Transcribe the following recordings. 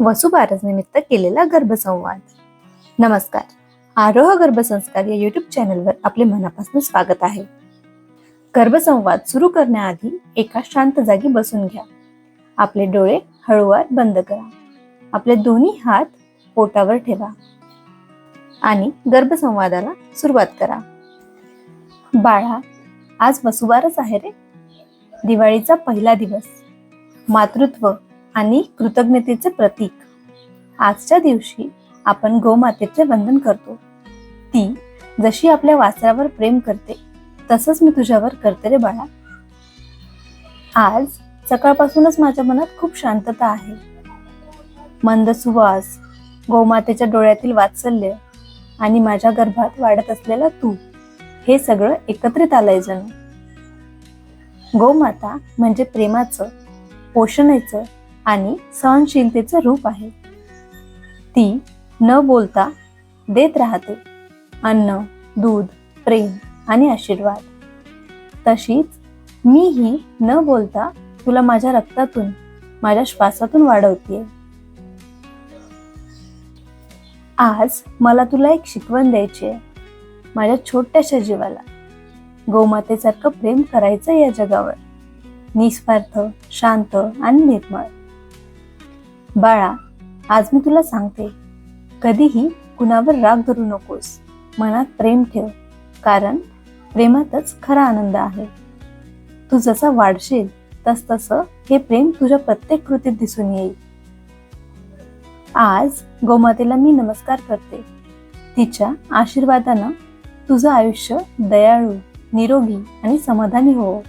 वसुबारस निमित्त केलेला गर्भसंवाद. नमस्कार. आरोह गर्भसंस्कार या युट्यूब चॅनलवर आपले मनापासून स्वागत आहे. गर्भसंवाद सुरू करण्याआधी एका शांत जागी बसून घ्या. आपले डोळे हळूवार बंद करा. आपले दोन्ही हात पोटावर ठेवा. आणि गर्भसंवादाला सुरुवात करा. बाळा आज वसुबारस आहे रे. दिवाळीचा पहिला दिवस. मातृत्व आणि कृतज्ञतेचे प्रतीक. आजच्या दिवशी आपण गोमातेचे वंदन करतो. ती जशी आपल्या वासरावर प्रेम करते तसंच मी तुझ्यावर करते रे बाळा. आज सकाळपासूनच माझ्या मनात खूप शांतता आहे. मंद सुवास गोमातेच्या डोळ्यातील वात्सल्य आणि माझ्या गर्भात वाढत असलेला तू हे सगळं एकत्रित आलंय जणू. गोमाता म्हणजे प्रेमाचं पोषणाचं आणि सहनशीलतेचं रूप आहे. ती न बोलता देत राहते. अन्न दूध प्रेम आणि आशीर्वाद. तशीच मीही न बोलता तुला माझ्या रक्तातून माझ्या श्वासातून वाढवते आज मला तुला एक शिकवण द्यायची आहे माझ्या छोट्याशा जीवाला. गोमातेसारखं प्रेम करायचं या जगावर. निस्वार्थ शांत आणि निर्मळ. बाळा आज मी तुला सांगते. कधीही कुणावर राग धरू नकोस. मनात प्रेम ठेव कारण प्रेमातच खरा आनंद आहे. तू जसा वाढशील तस तसं हे प्रेम तुझ्या प्रत्येक कृतीत दिसून येईल. आज गोमातेला मी नमस्कार करते. तिच्या आशीर्वादानं तुझं आयुष्य दयाळू निरोगी आणि समाधानी हो.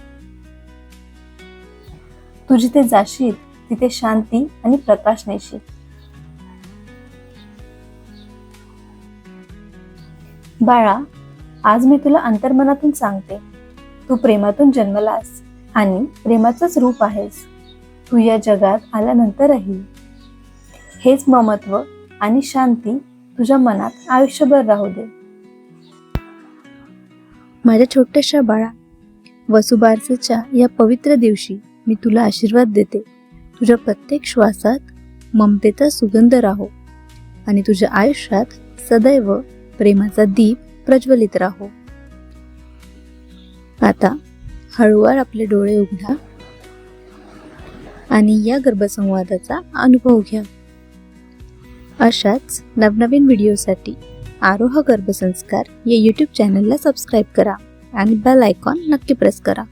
तुझी ते जाशील तिथे शांती आणि प्रकाश नेशील बाळा आज मी तुला अंतर्मनातून सांगते. तू प्रेमातून जन्मलास आणि प्रेमाचंच रूप आहेस. तू या जगात आल्यानंतरही हेच ममत्व आणि शांती तुझ्या मनात आयुष्यभर राहू दे. माझ्या छोट्याशा बाळा वसुबारसेच्या या पवित्र दिवशी मी तुला आशीर्वाद देते. तुझ्या प्रत्येक श्वासात ममतेचा सुगंध राहो आणि तुझ्या आयुष्यात सदैव प्रेमाचा दीप प्रज्वलित राहो. आता हळूवार आपले डोळे उघडा आणि या गर्भसंवादाचा अनुभव घ्या. अशाच नवनवीन व्हिडिओसाठी आरोह गर्भसंस्कार या यूट्यूब चॅनलला सबस्क्राईब करा आणि बेल आयकॉन नक्की प्रेस करा.